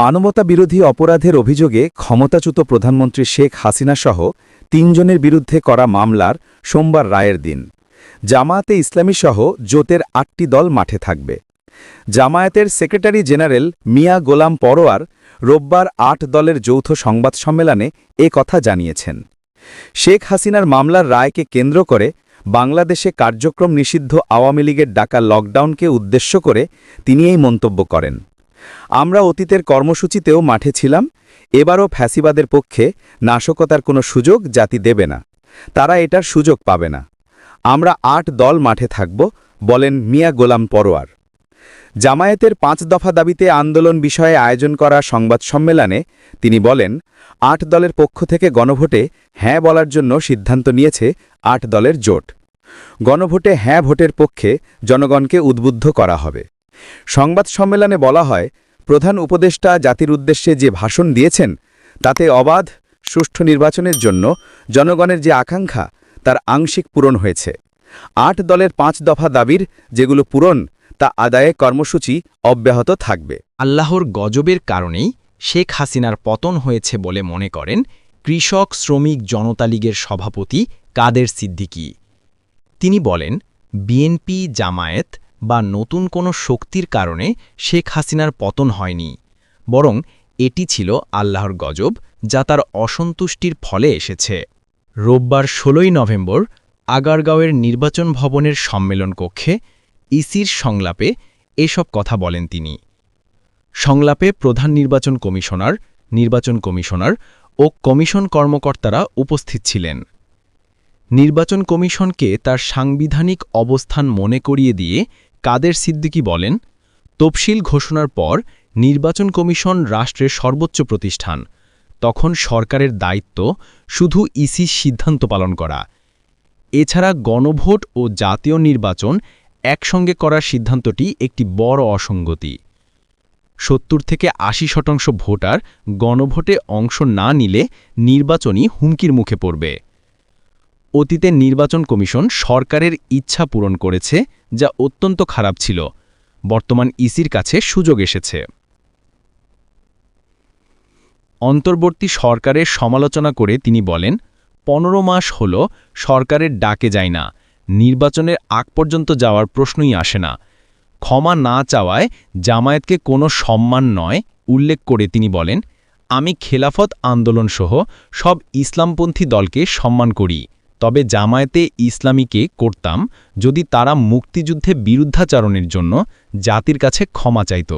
মানবতা বিরোধী অপরাধের অভিযোগে ক্ষমতাচ্যুত প্রধানমন্ত্রী শেখ হাসিনা সহ তিনজনের বিরুদ্ধে করা মামলার সোমবার রায়ের দিন। জামায়াতে ইসলামী সহ জোটের আটটি দল মাঠে থাকবে। জামায়াতের সেক্রেটারি জেনারেল মিয়া গোলাম পরোয়ার রোববার আট দলের যৌথ সংবাদ সম্মেলনে এ কথা জানিয়েছেন। শেখ হাসিনার মামলার রায়কে কেন্দ্র করে বাংলাদেশে কার্যক্রম নিষিদ্ধ আওয়ামী লীগের ডাকা লকডাউনকে উদ্দেশ্য করে তিনি এই মন্তব্য করেন। আমরা অতীতের কর্মসূচিতেও মাঠে ছিলাম, এবারও ফ্যাসিবাদের পক্ষে নাশকতার কোনো সুযোগ জাতি দেবে না, তারা এটার সুযোগ পাবে না। আমরা আট দল মাঠে থাকব, বলেন মিয়া গোলাম পরোয়ার। জামায়াতের পাঁচ দফা দাবিতে আন্দোলন বিষয়ে আয়োজন করা সংবাদ সম্মেলনে তিনি বলেন, আট দলের পক্ষ থেকে গণভোটে হ্যাঁ বলার জন্য সিদ্ধান্ত নিয়েছে আট দলের জোট। গণভোটে হ্যাঁ ভোটের পক্ষে জনগণকে উদ্বুদ্ধ করা হবে। সংবাদ সম্মেলনে বলা হয়, প্রধান উপদেষ্টা জাতির উদ্দেশ্যে যে ভাষণ দিয়েছেন, তাতে অবাধ, সুষ্ঠু নির্বাচনের জন্য জনগণের যে আকাঙ্ক্ষা, তার আংশিক পূরণ হয়েছে। আট দলের পাঁচ দফা দাবির যেগুলো পূরণ, তা আদায়ে কর্মসূচি অব্যাহত থাকবে। আল্লাহর গজবের কারণেই শেখ হাসিনার পতন হয়েছে বলে মনে করেন কৃষক, শ্রমিক, জনতা লীগের সভাপতি কাদের সিদ্দিকী। তিনি বলেন, বিএনপি জামায়াত বা নতুন কোনো শক্তির কারণে শেখ হাসিনার পতন হয়নি, বরং এটি ছিল আল্লাহর গজব যা তার অসন্তুষ্টির ফলে এসেছে। রোববার ষোলোই নভেম্বর আগারগাঁওয়ের নির্বাচন ভবনের সম্মেলন কক্ষে ইসির সংলাপে এসব কথা বলেন তিনি। সংলাপে প্রধান নির্বাচন কমিশনার নির্বাচন কমিশনার ও কমিশন কর্মকর্তারা উপস্থিত ছিলেন। নির্বাচন কমিশনকে তার সাংবিধানিক অবস্থান মনে করিয়ে দিয়ে কাদের সিদ্দিকী বলেন তফসিল ঘোষণার পর নির্বাচন কমিশন রাষ্ট্রের সর্বোচ্চ প্রতিষ্ঠান। তখন সরকারের দায়িত্ব শুধু ইসি সিদ্ধান্ত পালন করা। এছাড়া গণভোট ও জাতীয় নির্বাচন একসঙ্গে করার সিদ্ধান্তটি একটি বড় অসঙ্গতি। সত্তর থেকে আশি শতাংশ ভোটার গণভোটে অংশ না নিলে নির্বাচনই হুমকির মুখে পড়বে। অতীতে নির্বাচন কমিশন সরকারের ইচ্ছা পূরণ করেছে, যা অত্যন্ত খারাপ ছিল। বর্তমান ইসির কাছে সুযোগ এসেছে। অন্তর্বর্তী সরকারের সমালোচনা করে তিনি বলেন, পনেরো মাস হল সরকারের ডাকে যায় না। নির্বাচনের আগ পর্যন্ত যাওয়ার প্রশ্নই আসে না। ক্ষমা না চাওয়ায় জামায়াতকে কোনো সম্মান নয়, উল্লেখ করে তিনি বলেন, আমি খেলাফত আন্দোলনসহ সব ইসলামপন্থী দলকে সম্মান করি। তবে জামায়াতে ইসলামীকে করতাম যদি তারা মুক্তিযুদ্ধে বিরুদ্ধাচারণের জন্য জাতির কাছে ক্ষমা চাইত।